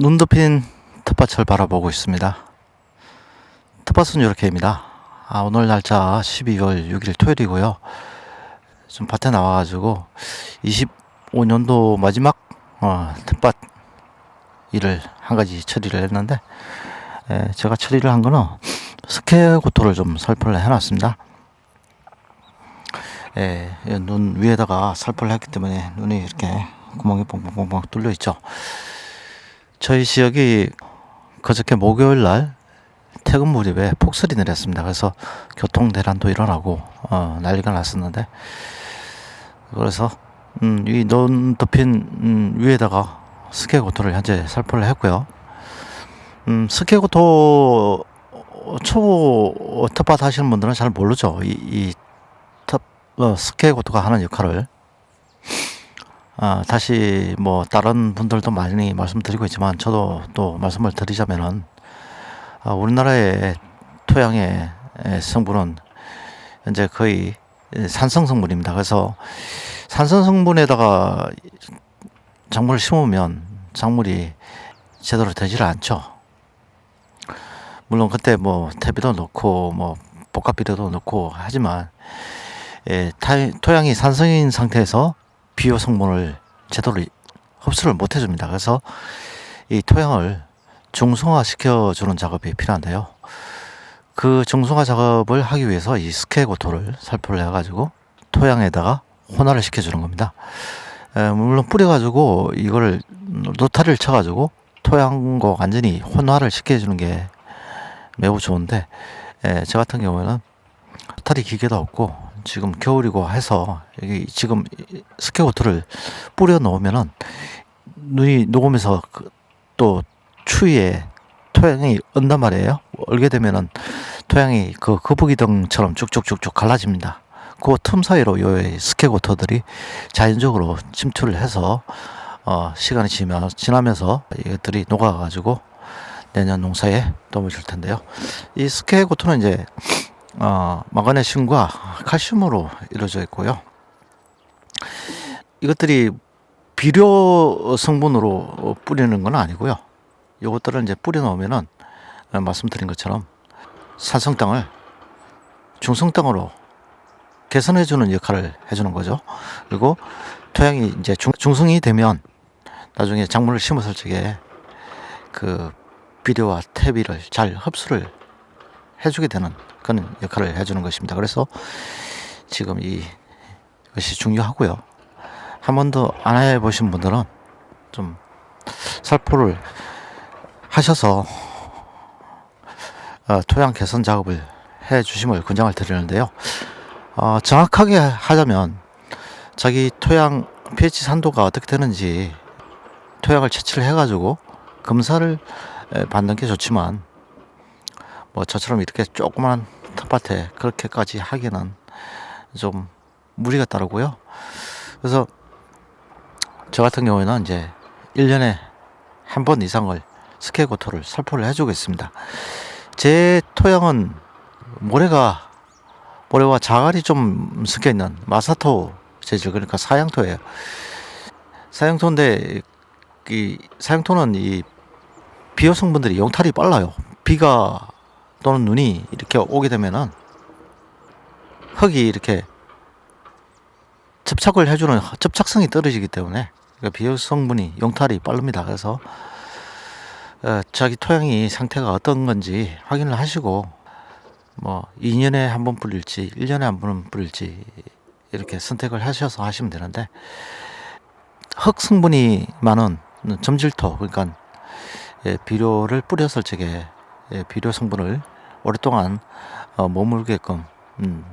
눈 덮인 텃밭을 바라보고 있습니다. 텃밭은 이렇게입니다. 아, 오늘 날짜 12월 6일 토요일이고요. 좀 밭에 나와가지고 25년도 마지막 어, 텃밭 일을 한 가지 처리를 했는데 에, 제가 처리를 한 거는 스케고토를 좀 살포를 해놨습니다. 예, 이눈 위에다가 살포를 했기 때문에 눈이 이렇게 구멍이 뻥뻥뻥뻥 뚫려 있죠. 저희 지역이 그저께 목요일 날 퇴근 무렵에 폭설이 내렸습니다. 그래서 교통 대란도 일어나고 어, 난리가 났었는데 그래서 음, 이눈 덮인 음, 위에다가 스케고토를 현재 살포를 했고요. 음, 스케고토 초 텃밭 하시는 분들은 잘 모르죠. 이, 이 텃, 어, 스케고토가 하는 역할을 아, 다시 뭐 다른 분들도 많이 말씀드리고 있지만 저도 또 말씀을 드리자면은 아, 우리나라의 토양의 에, 성분은 현재 거의 산성 성분입니다. 그래서 산성 성분에다가 작물을 심으면 작물이 제대로 되지를 않죠. 물론 그때 뭐 퇴비도 넣고 뭐 복합비료도 넣고 하지만 예, 타, 토양이 산성인 상태에서 비료 성분을 제대로 흡수를 못 해줍니다. 그래서 이 토양을 중성화 시켜주는 작업이 필요한데요. 그 중성화 작업을 하기 위해서 이 스케고토를 살포를 해가지고 토양에다가 혼화를 시켜주는 겁니다. 에, 물론 뿌려가지고 이거를 노타리를 쳐가지고 토양과 완전히 혼화를 시켜주는 게 매우 좋은데 에, 저 같은 경우에는 노타리 기계도 없고 지금 겨울이고 해서 여기 지금 스케고토를 뿌려 놓으면은 눈이 녹으면서 그, 또 추위에 토양이 언단 말이에요. 얼게 되면은 토양이 그 거북이등처럼 쭉쭉쭉쭉 갈라집니다. 그 틈 사이로 요 스케고토들이 자연적으로 침투를 해서 어 시간이 지나, 지나면서 이것들이 녹아가지고 내년 농사에 도움을 줄 텐데요. 이 스케고토는 이제 어, 마그네슘과 칼슘으로 이루어져 있고요. 이것들이 비료 성분으로 뿌리는 건 아니고요. 이것들을 이제 뿌려 놓으면은 어, 말씀드린 것처럼 산성 땅을 중성 땅으로 개선해 주는 역할을 해 주는 거죠. 그리고 토양이 이제 중, 중성이 되면 나중에 작물을 심었을 적에 그 비료와 퇴비를 잘 흡수를 해주게 되는 그런 역할을 해주는 것입니다. 그래서 지금 이 것이 중요하고요. 한 번도 안 해보신 분들은 좀 살포를 하셔서 어, 토양 개선 작업을 해 주심을 권장을 드리는데요. 어, 정확하게 하자면 자기 토양 pH 산도가 어떻게 되는지 토양을 채취를 해가지고 검사를 에, 받는 게 좋지만 뭐 저처럼 이렇게 조그만 텃밭에 그렇게까지 하기는 좀 무리가 따르고요. 그래서 저 같은 경우에는 이제 1년에 한 번 이상을 스케고토를 살포를 해주고 있습니다. 제 토양은 모래가 모래와 자갈이 좀 섞여 있는 마사토 재질 그러니까 사양토예요. 사양토인데 이 사양토는 이 비료 성분들이 용탈이 빨라요. 비가 또는 눈이 이렇게 오게 되면은 흙이 이렇게 접착을 해주는 접착성이 떨어지기 때문에 그러니까 비료 성분이 용탈이 빠릅니다. 그래서 어, 자기 토양이 상태가 어떤 건지 확인을 하시고 뭐 2년에 한 번 뿌릴지 1년에 한 번 뿌릴지 이렇게 선택을 하셔서 하시면 되는데 흙 성분이 많은 점질토 그러니까 예, 비료를 뿌렸을 적에 예, 비료 성분을 오랫동안 어, 머물게끔 음,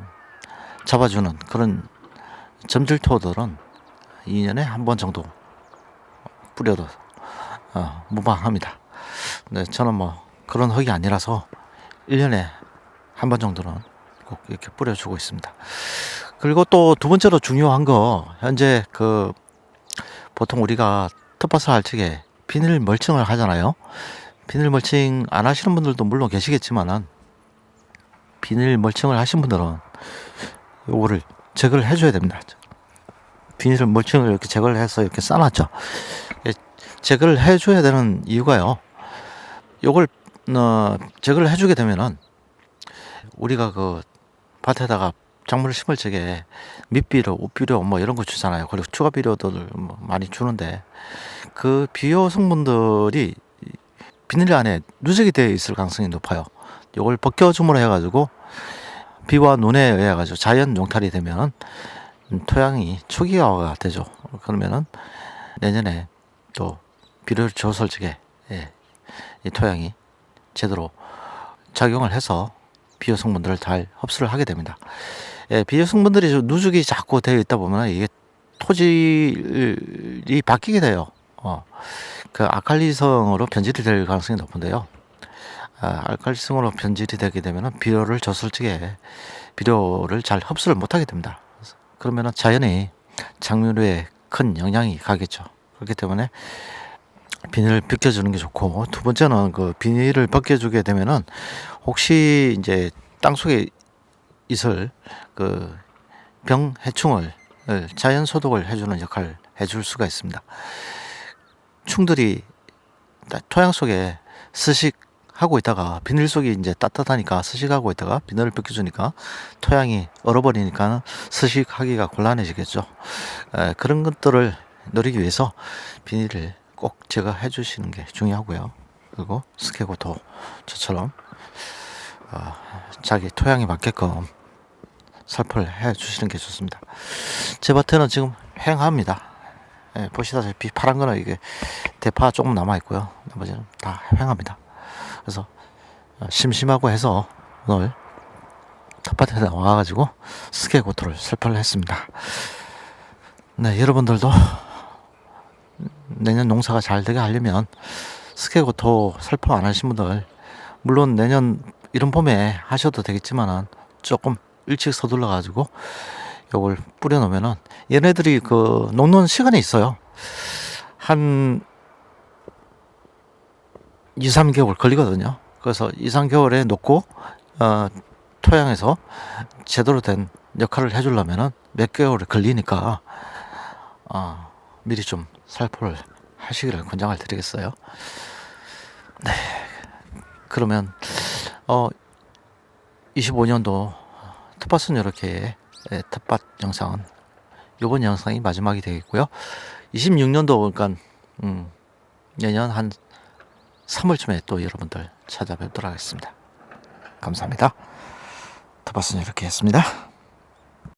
잡아주는 그런 점질토들은 2년에 한 번 정도 뿌려도 어, 무방합니다. 네, 저는 뭐 그런 흙이 아니라서 1년에 한 번 정도는 꼭 이렇게 뿌려주고 있습니다. 그리고 또 두 번째로 중요한 거 현재 그 보통 우리가 텃밭을 할 적에 비닐 멀칭을 하잖아요. 비닐 멀칭 안 하시는 분들도 물론 계시겠지만은 비닐 멀칭을 하신 분들은 요거를 제거를 해줘야 됩니다. 비닐 멀칭을 이렇게 제거를 해서 이렇게 싸놨죠. 예, 제거를 해줘야 되는 이유가요. 요걸 어, 제거를 해주게 되면은 우리가 그 밭에다가 작물을 심을 적에 밑비료, 옷비료 뭐 이런 거 주잖아요. 그리고 추가 비료들을 뭐 많이 주는데 그 비료 성분들이 비닐 안에 누적이 되어 있을 가능성이 높아요. 요걸 벗겨줌으로 해가지고 비와 눈에 의해 가지고 자연 용탈이 되면은 토양이 초기화가 되죠. 그러면은 내년에 또 비료를 줬을 적에 예, 이 토양이 제대로 작용을 해서 비료 성분들을 잘 흡수를 하게 됩니다. 예, 비료 성분들이 좀 누적이 자꾸 되어 있다 보면 이게 토질이 바뀌게 돼요. 어, 그 알칼리성으로 변질이 될 가능성이 높은데요. 아, 알칼리성으로 변질이 되게 되면 비료를 적에 비료를 잘 흡수를 못하게 됩니다. 그러면 자연히 작물에 큰 영향이 가겠죠. 그렇기 때문에 비닐을 벗겨주는 게 좋고 두 번째는 그 비닐을 벗겨주게 되면은 혹시 이제 땅 속에 있을 그 병 해충을 자연 소독을 해주는 역할을 해줄 수가 있습니다. 충들이 토양 속에 스식 하고 있다가 비닐 속이 이제 따뜻하니까 스식하고 있다가 비닐을 벗겨주니까 토양이 얼어버리니까 스식하기가 곤란해지겠죠. 에, 그런 것들을 노리기 위해서 비닐을 꼭 제거해 주시는 게 중요하고요. 그리고 스케고도 저처럼 어, 자기 토양에 맞게끔 살포를 해 주시는 게 좋습니다. 제 밭에는 지금 횡합니다. 예, 보시다시피 파란 거는 이게 대파 조금 남아 있고요. 나머지는 다 횡합니다. 그래서 어, 심심하고 해서 오늘 텃밭에 나와가지고 스케고토를 살포를 했습니다. 네, 여러분들도 내년 농사가 잘 되게 하려면 스케고토 살포 안 하신 분들 물론 내년 이런 봄에 하셔도 되겠지만은 조금 일찍 서둘러 가지고 요걸 뿌려 놓으면은 얘네들이 그 녹는 시간이 있어요. 한 2, 3개월 걸리거든요. 그래서 2, 3개월에 놓고 어 토양에서 제대로 된 역할을 해 주려면은 몇 개월이 걸리니까 어 미리 좀 살포를 하시기를 권장을 드리겠어요. 네. 그러면 어 25년도 텃밭은 이렇게 예, 텃밭 영상은 이번 영상이 마지막이 되겠고요. 26년도 그러니까 음, 내년 한 3월쯤에 또 여러분들 찾아뵙도록 하겠습니다. 감사합니다. 텃밭은 이렇게 했습니다.